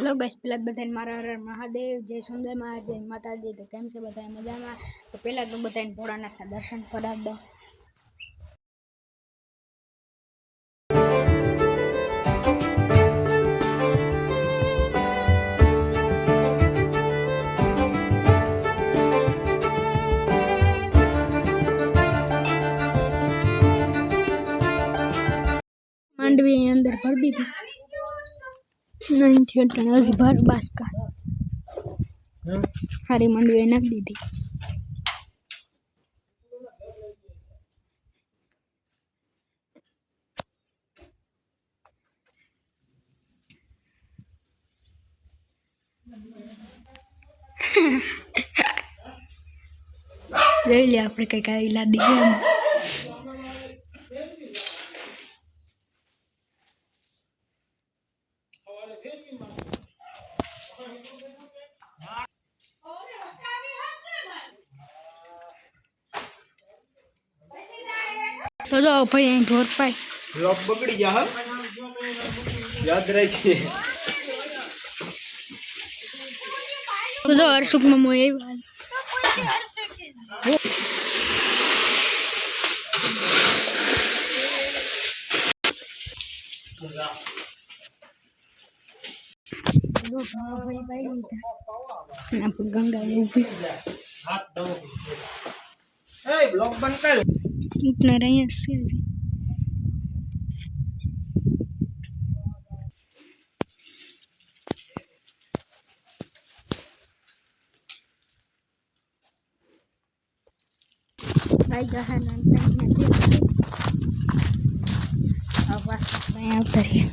Hello guys पहला बताएं मारा रर महादेव जय सुंदर महाराज जय माता जी तो कैम बताएं मजा में तो पहला तो बताएं पुराना था दर्शन करा दो मांडवी अंदर पड़ दी थी nanti udah ngasih baru baska ya. hari mandi enak didi Jadi Afrika kayak तो जो भाई यहीं ढोर पाए लो बगड़ी जा याद रखिए तो जो हर सुख में मोए भाई तो कोई हर सके જો ભાઈ ભાઈ લીધા અને ગંગા ઉભી એ બ્લોક બંધ કર ઉપર ગહન અંતર આવતા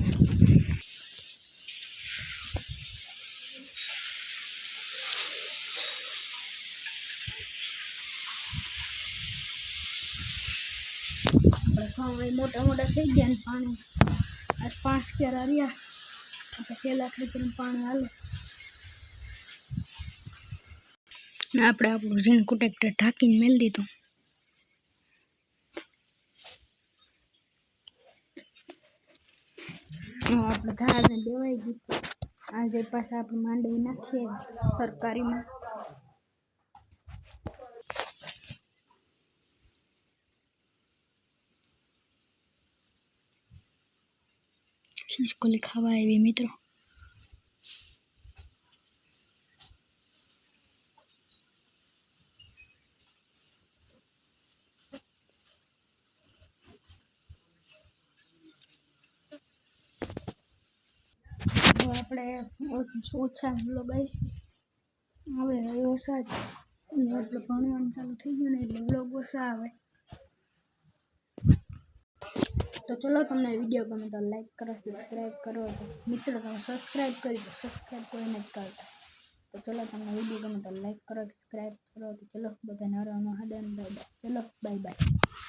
બટકા મોટો મોટો થઈ ગયા ને પાણી આસપાસ કે રરિયા કે સે લાકરે પાણી આલો ને આપણે આપણો જીન કૂટેક તો ઢાકીને મેલ દીધું ઓ આપણે ધાને દેવાઈ ગઈ આ જે પાસા આપણ માંડવા ના છે સરકારીમાં ખુશખુલી ખાવા આવી મિત્રો આપણે ઓછા બ્લોગ આવશે હવે ઓછા જ એટલે ભણવાનું ચાલુ થઈ ગયું ને એટલે બ્લોગ ઓછા આવે તો ચલો તમને વિડીયો ગમે તો લાઈક કરો સબસ્ક્રાઈબ કરો મિત્રો તમે સબસ્ક્રાઈબ કરી દો સબસ્ક્રાઈબ કોઈને જ કરતા તો ચલો તમને વિડીયો ગમે તો લાઈક કરો સબસ્ક્રાઈબ કરો તો ચલો બધાને હરવામાં હદન બાય બાય ચલો બાય બાય